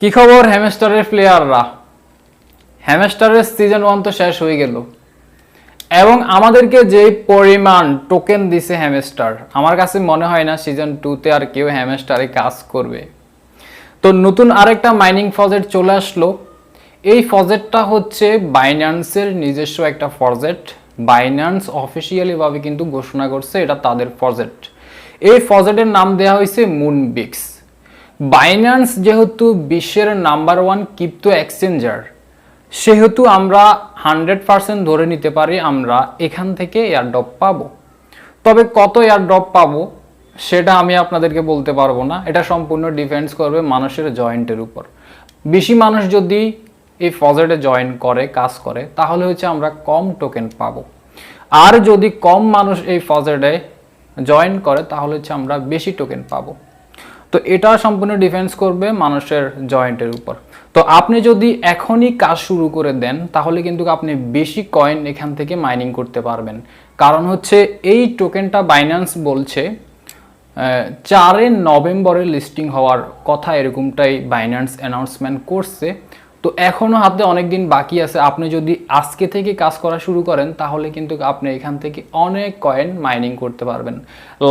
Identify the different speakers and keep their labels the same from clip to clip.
Speaker 1: কি খবর হ্যামস্টারের প্লেয়াররা হ্যামস্টারের সিজন ওয়ান তো শেষ হয়ে গেল। এবং আমাদেরকে যে পরিমাণ টোকেন দিছে হ্যামস্টার আমার কাছে মনে হয় না সিজন টুতে আর কেউ হ্যামস্টারে কাজ করবে। তো নতুন আরেকটা মাইনিং প্রজেক্ট চলে আসলো। এই প্রজেক্টটা হচ্ছে বাইন্যান্সের নিজস্ব একটা প্রজেক্ট বাইন্যান্স অফিসিয়ালিভাবে কিন্তু ঘোষণা করছে এটা তাদের প্রজেক্ট এই প্রজেক্টের নাম দেওয়া হয়েছে মুনবিক্স বাইন্যান্স যেহেতু বিশ্বের নাম্বার ওয়ান ক্রিপ্টো এক্সচেঞ্জার সেহেতু আমরা হান্ড্রেড পার্সেন্ট ধরে নিতে পারি আমরা এখান থেকে এয়ারড্রপ পাবো। তবে কত এয়ারড্রপ পাবো সেটা আমি আপনাদেরকে বলতে পারব না। এটা সম্পূর্ণ ডিপেন্ডস করবে মানুষের জয়েন্টের উপর। বেশি মানুষ যদি এই প্রজেক্টে জয়েন করে, কাজ করে, তাহলে হচ্ছে আমরা কম টোকেন পাবো। আর যদি কম মানুষ এই প্রজেক্টে জয়েন করে, তাহলে হচ্ছে আমরা বেশি টোকেন পাবো। তো এটা সম্পূর্ণ ডিফেন্স করবে মানুষের জয়েন্টের উপর। তো আপনি যদি এখনই কাজ শুরু করে দেন, তাহলে কিন্তু আপনি বেশি কয়েন এখান থেকে মাইনিং করতে পারবেন। কারণ হচ্ছে এই টোকেনটা বাইন্যান্স বলছে চারে নভেম্বরে লিস্টিং হওয়ার কথা এরকমটাই বাইন্যান্স অ্যানাউন্সমেন্ট করছে। তো এখনও হাতে অনেক দিন বাকি আছে। আপনি যদি আজকে থেকে কাজ করা শুরু করেন, তাহলে কিন্তু আপনি এখান থেকে অনেক কয়েন মাইনিং করতে পারবেন।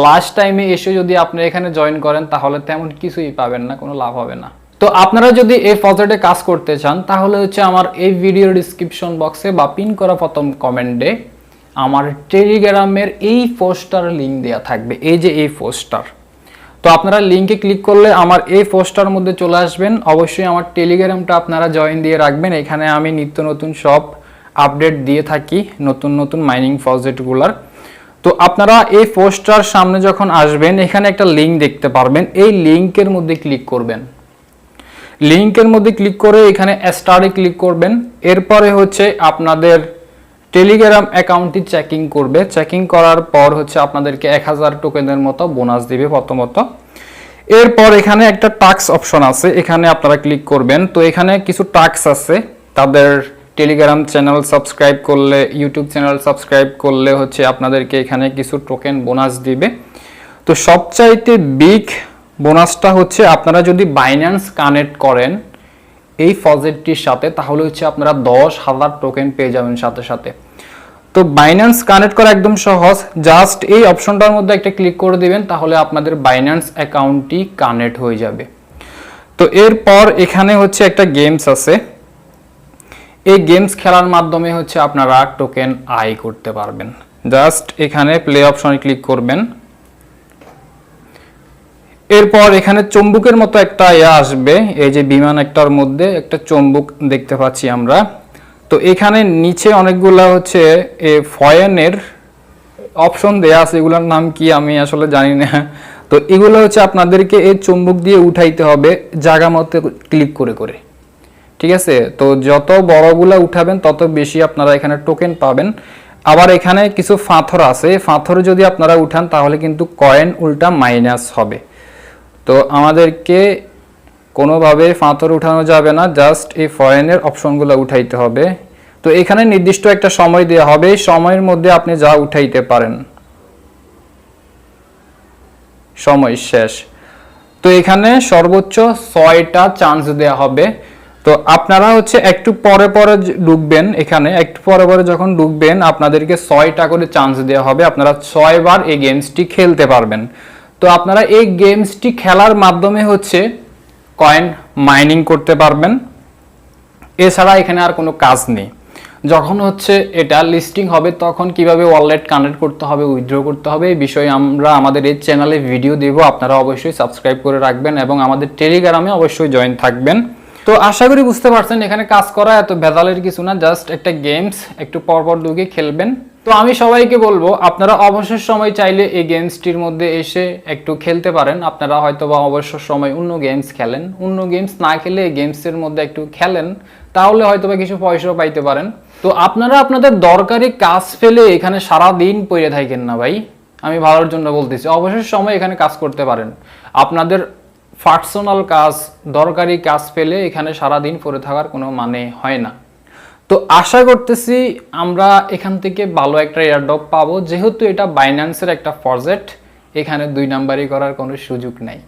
Speaker 1: লাস্ট টাইমে এসে যদি আপনি এখানে জয়েন করেন, তাহলে তেমন কিছুই পাবেন না, কোনো লাভ হবে না। তো আপনারা যদি এই প্রজেক্টে কাজ করতে চান, তাহলে হচ্ছে আমার এই ভিডিও ডিসক্রিপশন বক্সে বা পিন করা প্রথম কমেন্টে আমার টেলিগ্রামের এই পোস্টার লিঙ্ক দেওয়া থাকবে। এই যে এই পোস্টার তো আপনারা লিঙ্কে ক্লিক করলে আমার এই পোস্টটার মধ্যে চলে আসবেন। অবশ্যই আমার টেলিগ্রামটা আপনারা জয়েন দিয়ে রাখবেন। এখানে আমি নিত্য নতুন সব আপডেট দিয়ে থাকি, নতুন নতুন মাইনিং প্রজেক্টগুলোর তো আপনারা এই পোস্টটার সামনে যখন আসবেন, এখানে একটা লিঙ্ক দেখতে পারবেন। এই লিঙ্কের মধ্যে ক্লিক করবেন। লিঙ্কের মধ্যে ক্লিক করে এখানে স্টারে ক্লিক করবেন। এরপরে হচ্ছে আপনাদের টেলিগ্রাম অ্যাকাউন্টটি চেকিং করবে। চেকিং করার পর হচ্ছে আপনাদেরকে এক হাজার টোকেনের মতো বোনাস দিবে প্রথমত। এরপর এখানে একটা টাক্স অপশন আছে, এখানে আপনারা ক্লিক করবেন। তো এখানে কিছু টাক্স আছে, তাদের টেলিগ্রাম চ্যানেল সাবস্ক্রাইব করলে ইউটিউব চ্যানেল সাবস্ক্রাইব করলে হচ্ছে আপনাদেরকে এখানে কিছু টোকেন বোনাস দিবে। তো সবচাইতে বিগ বোনাসটা হচ্ছে আপনারা যদি বাইন্যান্স কানেক্ট করেন, এই ফজেটটির সাথে, তাহলে হচ্ছে আপনারা দশ হাজার টোকেন পেয়ে যাবেন সাথে সাথে। তো বাইন্যান্স কানেক্ট করা একদম সহজ। জাস্ট এই অপশনটার মধ্যে একটা ক্লিক করে দিবেন, তাহলে আপনাদের বাইন্যান্স অ্যাকাউন্টটি কানেক্ট হয়ে যাবে। তো এরপর এখানে হচ্ছে একটা গেমস আছে। এই গেমস খেলার মাধ্যমে হচ্ছে আপনারা টোকেন আই করতে পারবেন। জাস্ট এখানে প্লে অপশনে ক্লিক করবেন। এরপর এখানে চম্বুকের মতো একটা ইয়া আসবে। এই যে বিমান একটার মধ্যে একটা চম্বুক দেখতে পাচ্ছি আমরা। তো এখানে নিচে অনেকগুলা হচ্ছে, এ, ফয়েনের অপশন দেয়া আছে। এগুলোর নাম কি আমি আসলে জানি না। তো এগুলো হচ্ছে আপনাদেরকে এই চুম্বক দিয়ে উঠাইতে হবে জায়গা মতো ক্লিক করে করে। ঠিক আছে? তো যত বড়গুলা উঠাবেন, তত বেশি আপনারা এখানে টোকেন পাবেন। আবার এখানে কিছু ফাথর আছে। ফাথর যদি আপনারা উঠান, তাহলে কিন্তু কয়েন উল্টা মাইনাস হবে। তো আমাদেরকে কোনোভাবে ফাঁতর উঠানো যাবে না জাস্ট এই ফরেনের অপশনগুলো উঠাইতে হবে। তো এখানে নির্দিষ্ট একটা সময় দেওয়া হবে সময়ের মধ্যে আপনি যা উঠাইতে পারেন। সময় শেষ। তো এখানে সর্বোচ্চ ছয়টা চান্স দেওয়া হবে। তো আপনারা হচ্ছে একটু পরে পরে ঢুকবেন এখানে, একটু পরে পরে যখন ঢুকবেন, আপনাদেরকে ছয়টা করে চান্স দেওয়া হবে, আপনারা ছয়বার এই গেমসটি খেলতে পারবেন। তো আপনারা এই গেমসটি খেলার মাধ্যমে হচ্ছে কয়েন মাইনিং করতে পারবেন। এছাড়া এখানে আর কোনো কাজ নেই। যখন হচ্ছে এটা লিস্টিং হবে, তখন কীভাবে ওয়ালেট কানেক্ট করতে হবে উইথড্র করতে হবে, এই বিষয়ে আমরা আমাদের এই চ্যানেলে ভিডিও দেব। আপনারা অবশ্যই সাবস্ক্রাইব করে রাখবেন এবং আমাদের টেলিগ্রামে অবশ্যই জয়েন থাকবেন। তো আশা করি বুঝতে পারছেন, এখানে কাজ করা এত ভেজালের কিছু না জাস্ট একটা গেমস একটু পরপর ঢুকে খেলবেন। তো আমি সবাইকে বলব, আপনারা অবসর সময় চাইলে এই গেমসটির মধ্যে এসে একটু খেলতে পারেন। আপনারা হয়তো বা অবসর সময় অন্য গেমস খেলেন। অন্য গেমস না খেলে এই গেমসের মধ্যে একটু খেলেন, তাহলে হয়তো বা কিছু পয়সাও পাইতে পারেন। তো আপনারা আপনাদের দরকারি কাজ ফেলে এখানে সারা দিন পড়ে থাকেন না ভাই। আমি ভালোর জন্য বলতেছি, অবসর সময় এখানে কাজ করতে পারেন। আপনাদের পার্সোনাল কাজ, দরকারি কাজ পেলে এখানে সারা দিন পড়ে থাকার কোনো মানে হয় না। তো আশা করতেছি আমরা এখান থেকে ভালো একটা এয়ারড্রপ পাবো। যেহেতু এটা বাইন্যান্সের একটা প্রজেক্ট এখানে দুই নাম্বারই করার কোনো সুযোগ নাই।